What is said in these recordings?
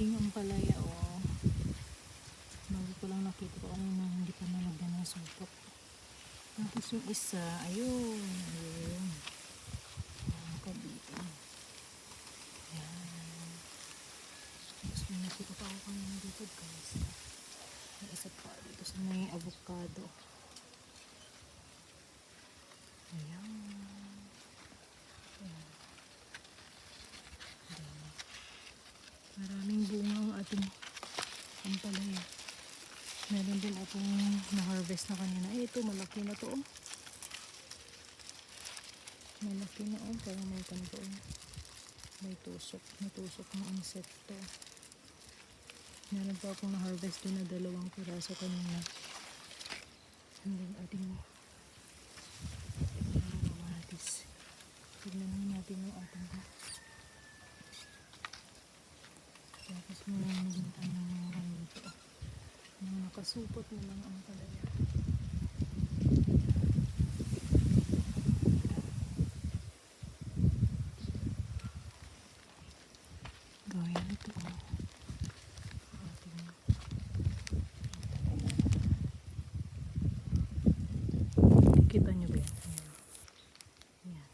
ating ampalaya oh. Bago ko lang nakita ko kanina hindi pa nalagyan ng supot. Tapos yung isa, ayun. Ayan ka dito. Ayan. Tapos may nakita pa ako kanina dito guys. May isa pa dito sa may avocado. Ayan. Ayan. Ayan. Maraming bunga ang ating ampalaya. Meron din akong na-harvest na kanina. Eh, ito, malaki na to, oh. Malaki na, oh. Parang may kanto, oh. May tusok. May tusok ng insekto. Meron pa akong na-harvest din na dalawang piraso kanina. And then, ating kamatis. Tignan natin yung ating tapos meron din tayong mga dito. Yung nakasupot naman ang palaya. Gawin ito. oh. Ating Kita nyo ba yan? Ayan. Ayan.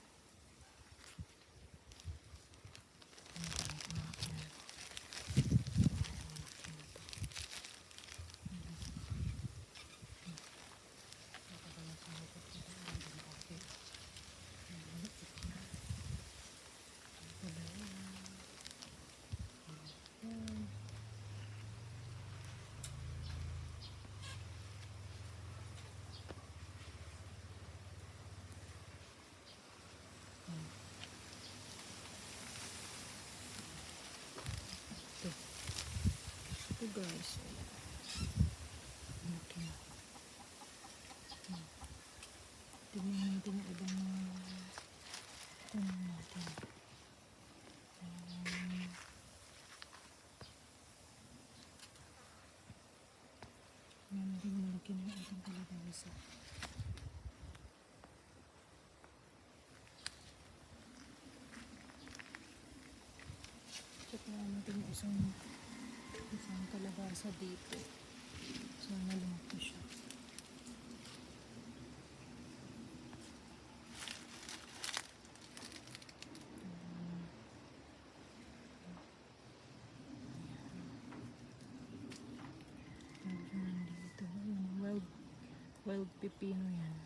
Ito. Ito guys. Laki na. Tingnan natin yung ibang tanim natin. Um, yan din malaki na yung ating kalabasa. Check na natin yung isang isang kalabasa dito. Sana lumaki siya. Wild, wild pepino yan.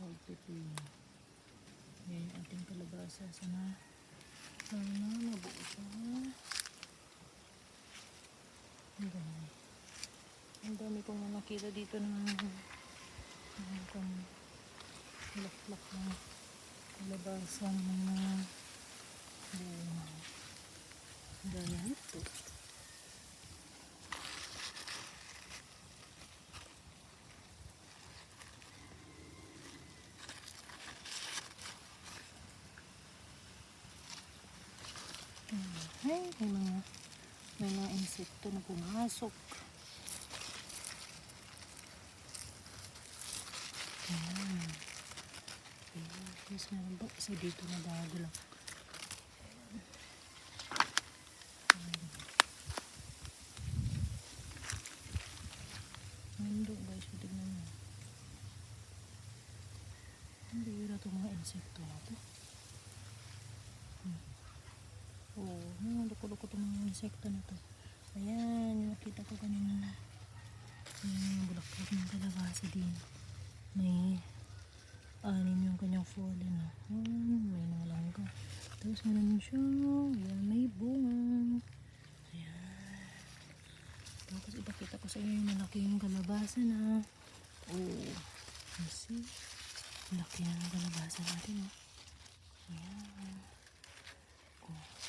Wild pepino. Yan yung ating kalabasa. Sana sana mabuo siya. Dami. Ang dami kong nakita dito ng ng kung laklak ng kalabasa ng mga bunga. Ang dami nito. Ay, may mga may mga insekto na pumasok. Ayan. Ayan. Yes, meron ba? Isa dito na bago lang. Nando guys, tignan mo. Ang bira itong mga insekto na to. Oh, hmm, loko-loko itong mga insekto na to. Ayan, yung nakita ko kanina na mga bulaklak ng kalabasa din. May anim yung kanyang fallen. ah. Hmm, may mga langka. Tapos meron siya, ayan, may bunga. Ayan. Tapos ipakita ko sa inyo yung malaking kalabasa na. Oh, see? Laki na ng kalabasa natin. Oh. Ayan. Oh.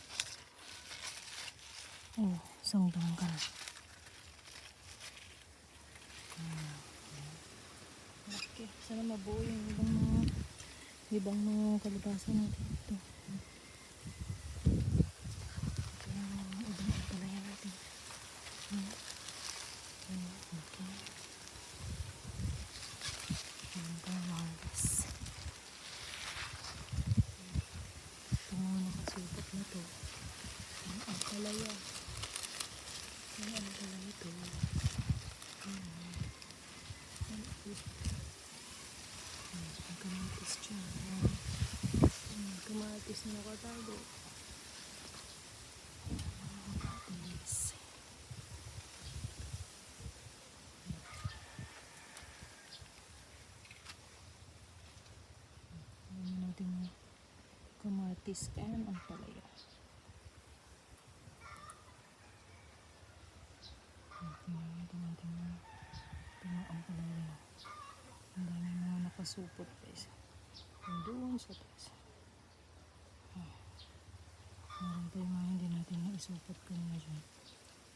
Oh, isang dangkal. Ayan. Laki. Sana mabuo yung ibang mga ibang mga kalabasa natin ito. Ito yung ibang ampalaya natin. Ayan. Ayan. Okay. Ayan pa yung harvest. Ito mga nakasupot na to. Ang ampalaya. Ayan. Ayan, Nakatago. Kamatis. Ayan natin yung kamatis and ang palaya. Tingnan natin yung tingnan ang palaya. Ang dami mga nakasupot guys. Doon sa taas. Meron pa yung mga hindi natin naisupot kanina dyan.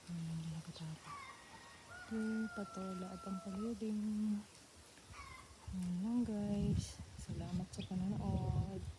Ayan, hindi nakatapa. Ito, patola at ang palibing. Ayan lang guys. Salamat sa panonood.